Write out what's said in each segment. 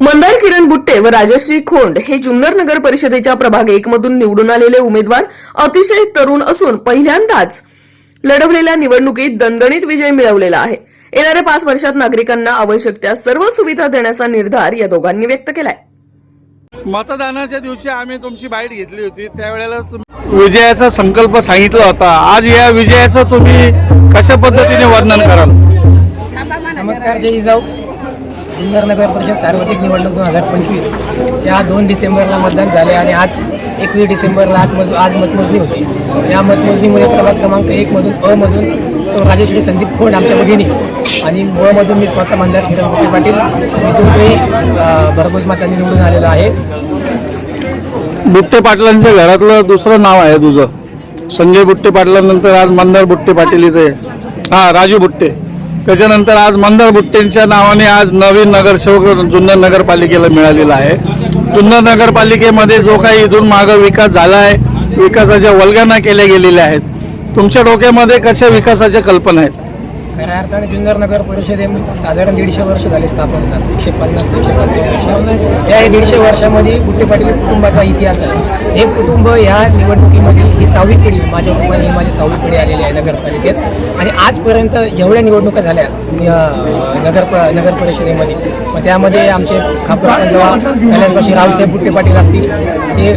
व राजश्री खोंड हे जुन्नर नगर परिषदेच्या प्रभाग एक मधून निवडून आलेले उमेदवार अतिशय तरुण असून पहिल्यांदाच लढवलेल्या निवडणुकीत दणदणीत विजय मिळवलेला आहे. येणाऱ्या पाच वर्षात नागरिकांना आवश्यक त्या सर्व सुविधा देण्याचा निर्धार या दोघांनी व्यक्त केलाय. मतदानाच्या दिवशी आम्ही तुमची बाईट घेतली होती. त्यावेळेला विजयाचा संकल्प सांगितला होता. आज या विजयाचं तुम्ही कशा पद्धतीने वर्णन कराल? नमस्कार जय जिजाऊ. सुंदर नगर परिषद सार्वत्रिक निवडणूक दोन हजार पंचवीस. या दोन डिसेंबरला मतदान झाले आणि आज एकवीस डिसेंबरला आज मज आज मतमोजणी होती. या मतमोजणीमुळे प्रभाग क्रमांक एकमधून अमधून सौ राजेश्री संदीप खोंड आमच्या भगिनी आणि ब मधून मी स्वतः मंदार श्रीरामकृष्ण पाटील इथून काही अ, भरघोस निवडून आलेलो आहे. बुट्टे पाटलांच्या घरातलं दुसरं नाव आहे तुझं. संजय बुट्टे पाटलानंतर आज मंदार बुट्टे पाटील इथे. हा राजू बुट्टे. त्याच्यानंतर आज मंदार बुट्टेंच्या नावाने आज नवीन नगरसेवक जुन्नर नगरपालिकेला मिळालेला आहे. जुन्नर नगरपालिकेमध्ये जो काही इथून मागं विकास झाला आहे विकासाच्या वल्गना केल्या गेलेल्या आहेत. तुमच्या डोक्यामध्ये कशा विकासाच्या कल्पना आहेत? खऱ्या अर्थाने जुन्नर नगर परिषदेमध्ये साधारण दीडशे वर्ष झाले स्थापन होण्यास एकशे पन्नास एकशे पंचावन्न या दीडशे वर्षामध्ये गुट्टे पाटील कुटुंबाचा इतिहास आहे. हे कुटुंब या निवडणुकीमध्ये ही सहावी पिढी माझ्या कुटुंबाने ही माझी सहावी पिढी आलेली आहे नगरपालिकेत. आणि आजपर्यंत एवढ्या निवडणुका झाल्या नगर प- नगर परिषदेमध्ये मग त्यामध्ये आमचे खापर जेव्हा कैलासवासी रावसाहेब बुट्टे पाटील असतील ते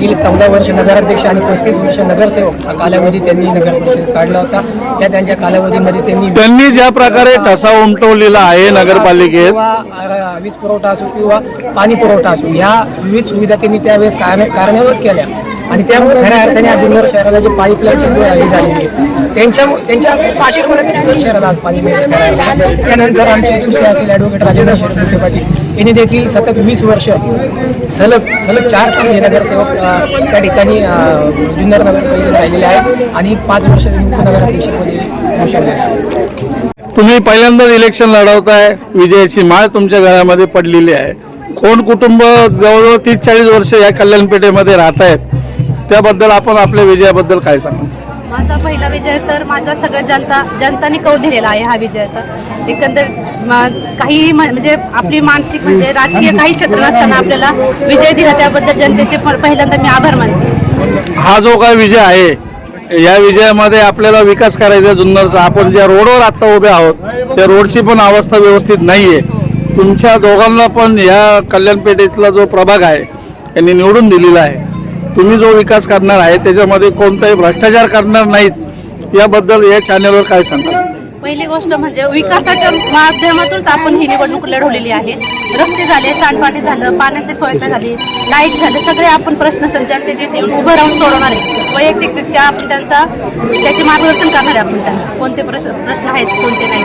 गेले चौदा वर्ष नगराध्यक्ष आणि पस्तीस वर्ष नगरसेवक हा कालावधी त्यांनी नगर परिषदेत काढला होता. या त्यांच्या कालावधीमध्ये त्यांनी त्यांनी ज्या प्रकारे ठसा उमटवलेला आहे नगरपालिकेत किंवा वीज पुरवठा असो किंवा पाणी पुरवठा असो या विविध सुविधा त्यांनी त्यावेळेस कायम- कार्यान्वित केल्या. आणि त्यामुळे खऱ्या अर्थाने आज जुन्नर शहराला जे पाईपलाईनची हे झालेली आहे. त्यांच्या त्यांच्या आशीर्वादाने जुन्नर शहराला आज पाणी मिळते त्यानंतर आमचे सुटे असलेले ॲडव्होकेट राजेंद्र शरद पाटील यांनी देखील सतत वीस वर्ष सलग सलग चार टर्म हे नगरसेवक त्या ठिकाणी जुन्नर नगर राहिलेले आहेत आणि पाच वर्ष त्यांनी उपनगराध्यक्षपदी तुम्ही पहिल्यांदाच इलेक्शन लढवताय. विजयाची माळ तुमच्या घरामध्ये पडलेली आहे. कोण कुटुंब जवळजवळ तीस चाळीस वर्ष या कल्याणपेठेमध्ये राहत आहेत त्याबद्दल आपण आपल्या विजयाबद्दल काय सांगा? माझा पहिला विजय तर माझा सगळं जनता जनताने कौल दिलेला आहे हा विजयाचा. एकंदर म- काही म- म्हणजे आपली मानसिक म्हणजे राजकीय काही क्षेत्र नसताना आपल्याला विजय दिला त्याबद्दल जनतेचे पहिल्यांदा मी आभार मानते. हा जो काय विजय आहे या विजयामध्ये आपल्याला विकास करायचा जुन्नरचा. आपण ज्या रोडवर आता उभे आहोत त्या रोडची पण अवस्था व्यवस्थित नाही आहे तुमच्या दोघांना पण या कल्याणपेठेतला जो प्रभाग आहे यांनी निवडून दिलेला आहे. तुम्ही जो विकास करणार आहे त्याच्यामध्ये कोणताही भ्रष्टाचार करणार नाहीत याबद्दल या चॅनलवर काय सांगा पहिली गोष्ट म्हणजे विकासाच्या माध्यमातूनच आपण ही निवडणूक लढवलेली आहे. रस्ते झाले सांडपाणी झालं पाण्याची सोयता झाली लाइट झाले सगळे आपण प्रश्न इथे येऊन उभं राहून सोडवणार आहे वैयक्तिकरित्या आपण त्यांचा त्याचे मार्गदर्शन करणार आहे आपण त्यांना. कोणते प्रश्न प्रश्न आहेत कोणते नाही?